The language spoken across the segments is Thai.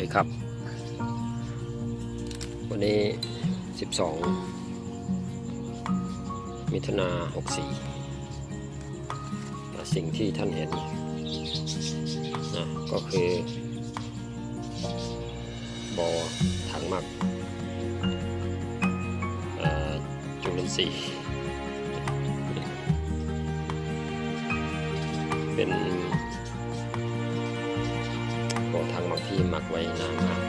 ดีครับ วันนี้ 12 มิถุนา64อ่สิ่งที่ท่านเห็นนะก็คือบอ่อถังหมักจุลินทรีย์เป็น ที่หมักไว้นานมาก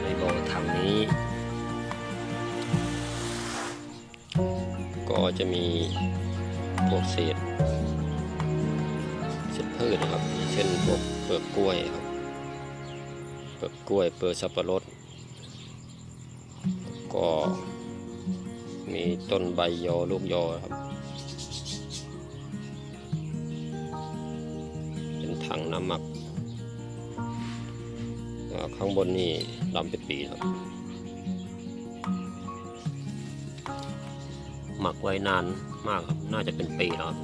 ในบ่อถังนี้ ก็จะมีพวกเศษเศษพืชนะครับ เช่นพวกเปลือกกล้วยครับ เปลือกกล้วย เปลือกสับปะรด ก็มีต้นใบยอลูกยอครับ ถังน้ำหมัก ข้างบนนี่ลำเป็นปีครับหมักไว้นานมากครับ น่าจะเป็นปีแล้วครับ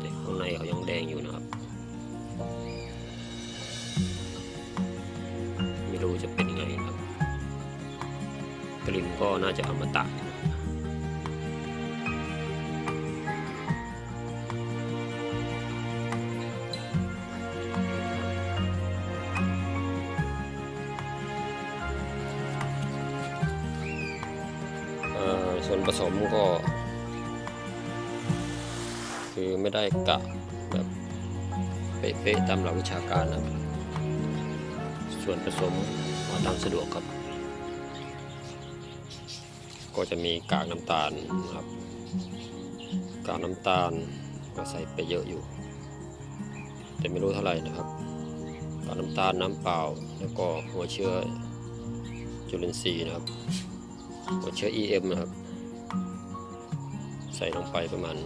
แต่ข้างในเขายังแดงอยู่นะครับ ไม่รู้จะเป็นยังไงครับ กลิ่นก็น่าจะอมตะ ผสมก็ คือไม่ได้กะแบบเป๊ะๆตามหลักวิชาการนะครับ ส่วนผสมเอาตามสะดวกครับ ก็จะมีกากน้ำตาลนะครับ กากน้ำตาลก็ใส่ไปเยอะอยู่ แต่ไม่รู้เท่าไหร่นะครับกากน้ำตาลน้ำเปล่าแล้วก็หัวเชื้อจุลินทรีย์นะครับหัวเชื้อ EM นะครับ ใส่ลงไปประมาณ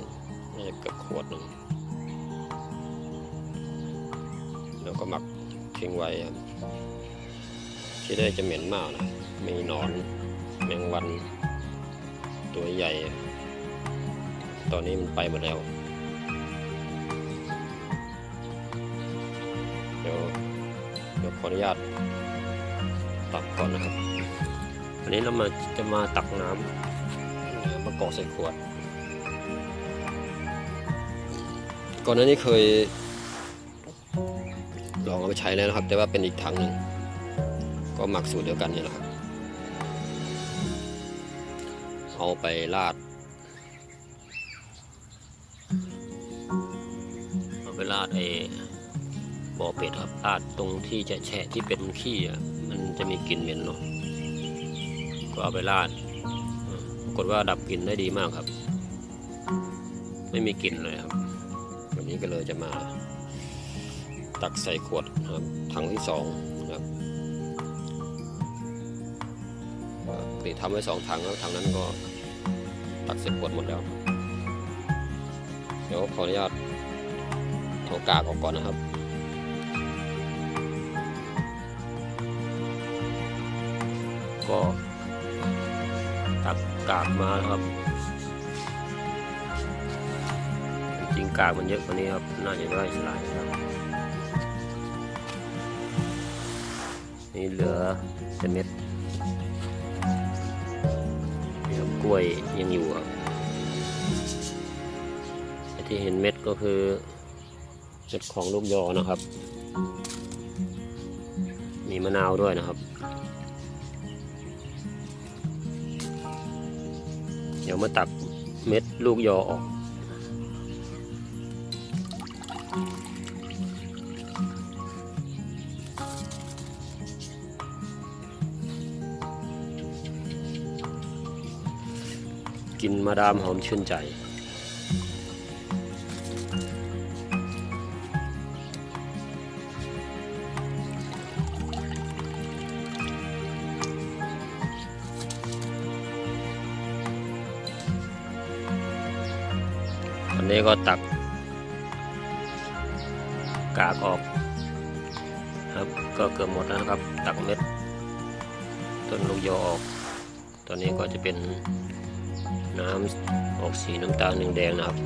น่าจะเกือบขวดหนึ่งแล้วก็หมักทิ้งไว้ครับที่ได้จะเหม็นมากนะมีนอนแมงวัน ตัวใหญ่ ตอนนี้มันไปหมดแล้ว เดี๋ยวเดี๋ยวขออนุญาตตักก่อนนะครับ อันนี้เรามาจะมาตักน้ำมากรอกใส่ขวด ก่อนหน้านี้เคย ลองเอาไปใช้แล้วนะครับ แต่ว่าเป็นอีกถังหนึ่งก็หมักสูตรเดียวกันนี่แหละครับ เอาไปราด เอาไปราดไอ้บ่อเป็ดครับราดตรงที่จะแฉะที่เป็นขี้อะ มันจะมีกลิ่นเหม็นเนาะ ก็เอาไปราดปรากฏว่าดับกลิ่นได้ดีมากครับ ไม่มีกลิ่นเลยครับ วันนี้ก็เลยจะมาตักใส่ขวดนะครับถังที่สองนะครับปกติทำไว้สองถังแล้วถังนั้นก็ตักใส่ขวดหมดแล้ว เดี๋ยวขออนุญาตเอากากออกก่อนนะครับก็ตักกากมาครับ งกากมันเยอะกว่านี้ครับ น่าจะได้สลายครับ นี่เหลือแต่เม็ดนี่ครับกล้วยยังอยู่ครับที่เห็นเม็ดก็คือเม็ดของลูกยอนะครับ มีมะนาวด้วยนะครับ เดี๋ยวมาตักเม็ดลูกยอออก กินมาดามหอมชื่นใจอันนี้ก็ตัก กากออกครับก็เกือบหมดแล้วนะครับ ตักเม็ด ต้นลูกยอออก ตอนนี้ก็จะเป็นน้ำออกสีน้ำตาลแดงๆนะครับ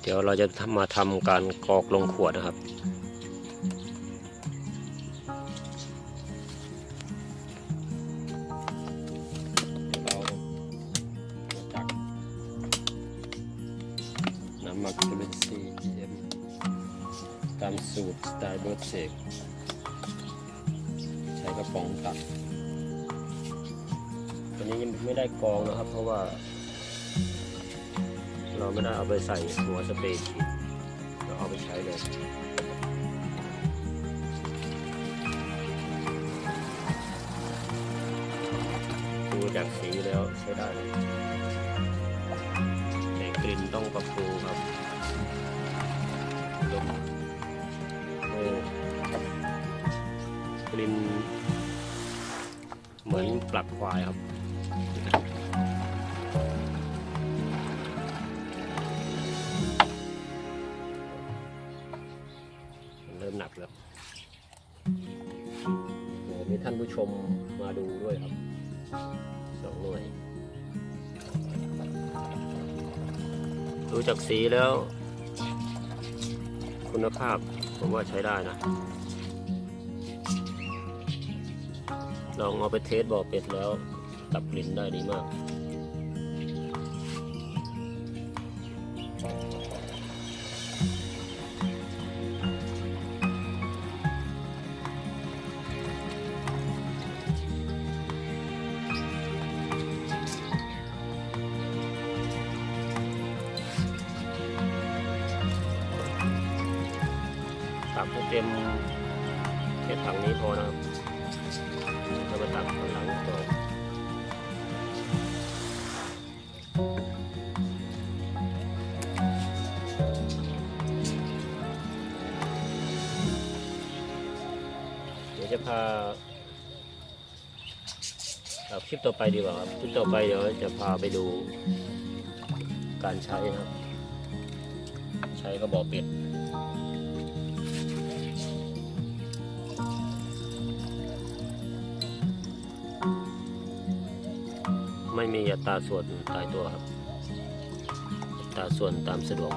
เดี๋ยวเราจะทำมาทำการกรอกลงขวดนะครับ ตรสไตล์เบิร์ดเซกใช้กระป๋องตักตัวนี้ยังไม่ได้กองนะครับ เพราะว่า เราไม่ได้เอาไปใส่หัวสเปรย์ฉีดเราเอาไปใช้เลยดูจากสีแล้วใช้ได้เลยแต่กลิ่นต้องปรับปรุงครับดม ลินเหมือนปลักควายครับเริ่มหนักแล้วโอ้มีท่านผู้ชมมาดูด้วยครับสองหน่วย ดูจากสีแล้ว คุณภาพผมว่าใช้ได้นะ ลองเอาไปเทสบ่อเป็ดแล้วตับกลิ่นได้ดีมาก ตักให้เต็มแค่ถังนี้พอนะครับ ดี๋ยวจะพาเอาคลิปต่อไปดีกว่าครับคลิปต่อไปเดี๋ยวจะพาไปดูการใช้ครับ ใช้กระบอกเป็ดไม่มีอัตราส่วนตายตัวครับอัตราส่วนตามสะดวก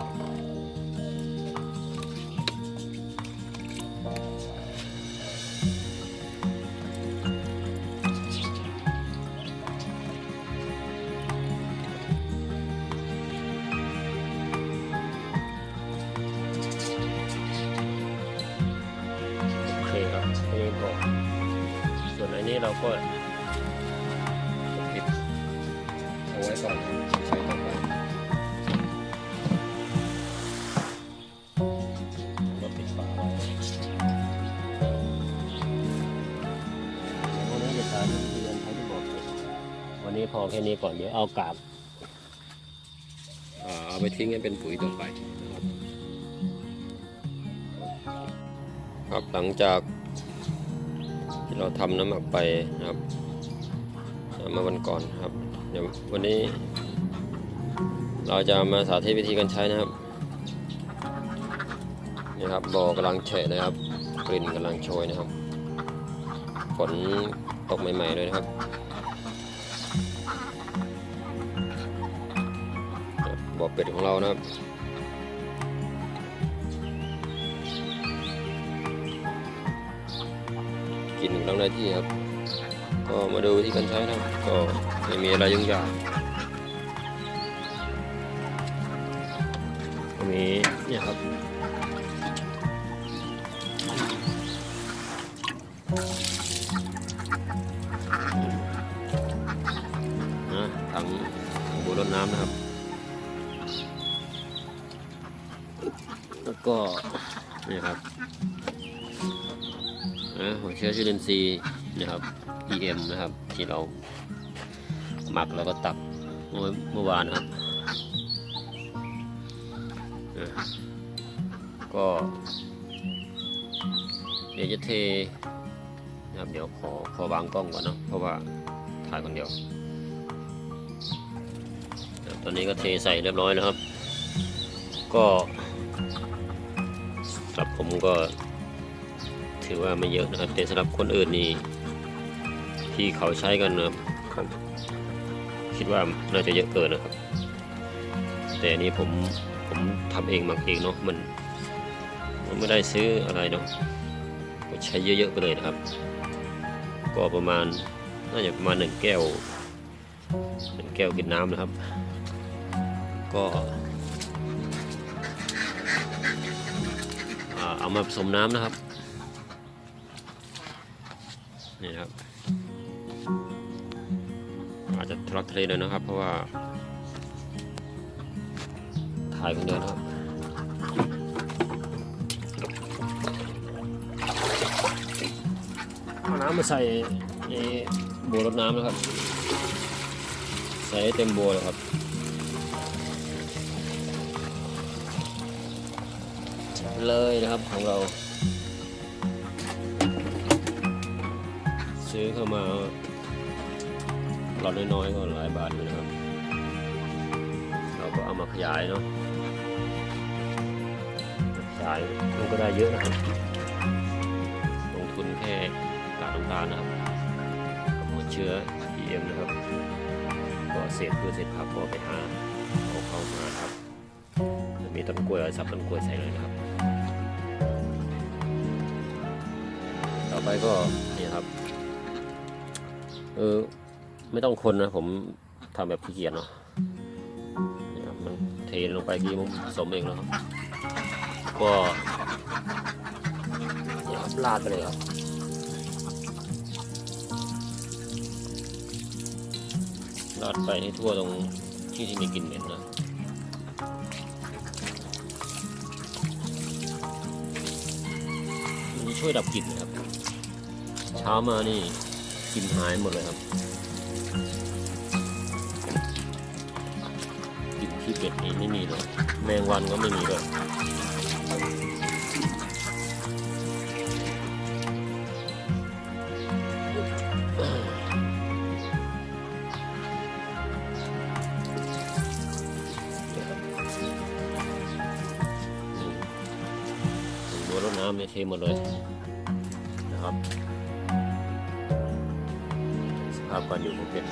เคครับแค่นี้พอส่วนอันนี้เราก็ปิดเอาไว้ก่อนใช้ต่อไปก็ปิดฝาไว้วันนี้จะสาธิตเรียนใช้ที่บอกเลยวันนี้พอแค่นี้ก่อนเดี๋ยวเอากาบอ่าเอาไปทิ้งให้เป็นปุ๋ยต่อไปครับหลังจาก เราทำน้ำหมักไปนะครับมื่อวันก่อนครับ เดี๋ยววันนี้ เราจะมาสาธิตวิธีการใช้นะครับนี่ครับบ่อกำลังแฉะเลยครับ กลิ่นกำลังโชยนะครับ ฝนตกใหม่ๆเลยนะครับบ่อเป็ดของเรานะครับ กินกำลังได้ที่ครับ ก็มาดูวิธีการใช้นะก็ไม่มีอะไรยุ่งยากก็มีเนี่ยครับนะถังบูรดน้ำนะครับ แล้วก็นี่ครับ เชื้อจุลินทรีย์นะครับ EM นะครับ ที่เราหมักแล้วก็ตักเมื่อเมื่อวานนะครับ ก็เดี๋ยวจะเทนะครับเดี๋ยวขอขอวางกล้องก่อนเนาะเพราะว่าถ่ายคนเดียว ตอนนี้ก็เทใส่เรียบร้อยแล้วครับ ก็ครับผมก็ ถือว่าไม่เยอะนะครับ แต่สำหรับคนอื่นนี่ที่เขาใช้กันนะครับคิดว่าน่าจะเยอะเกินนะครับ แต่อันนี้ผมผมทำเองหมักเองเนาะมันมันไม่ได้ซื้ออะไรเนาะก็ใช้เยอะๆไปเลยนะครับ ก็ประมาณน่าจะประมาณหนึ่งแก้วหนึ่งแก้วกินน้ำนะครับ ก็เอามาผสมน้ำนะครับ นี่ครับ อาจจะทะลักทะเลเลยนะครับ เพราะว่าถ่ายคนเดียวนะครับเอาน้ำมาใส่ในบัวรดน้ำนะครับ ใส่เต็มบัวเลยครับเลยนะครับของเรา ซื้อเข้ามาหลอดน้อยๆก็หลายบาทอยู่นะครับ เราก็เอามาขยายเนาะขยายมันก็ได้เยอะนะครับ ลงทุนแค่กากน้ำตาลนะครับกับหัวเชื้อ PM นะครับ ก็เศษพืชเศษผักก็ไปหาเอาเข้ามาครับมีต้นกล้วยเอาสับต้นกล้วยใส่เลยนะครับ ต่อไปก็นี่ครับ เออ ไม่ต้องคนนะ ผมทำแบบขี้เกียจเนาะมันเทลงไปกี่ผมสมเองแล้วครับ ก็นี่ครับลาดไปเลยครับลาดไปให้ทั่วตรงที่ที่มีกลิ่นเหม็นนะมันจะช่วยดับกลิ่นนะครับ เช้ามานี่ กลิ่นหายหมดเลยครับกลิ่นขี้เป็ดนี่ไม่มีเลย แมงวันก็ไม่มีด้วยน้ำเนี่ยเทหมดเลยนะครับ ครับกันอยู่ภูเก็ต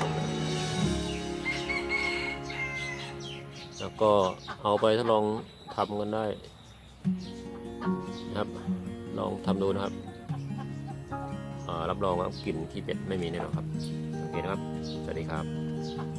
แล้วก็เอาไปทดลองทำกันได้นะครับ ลองทำดูนะครับรับรองว่ากลิ่นขี้เป็ดไม่มีแน่นอนครับโอเคนะครับ สวัสดีครับ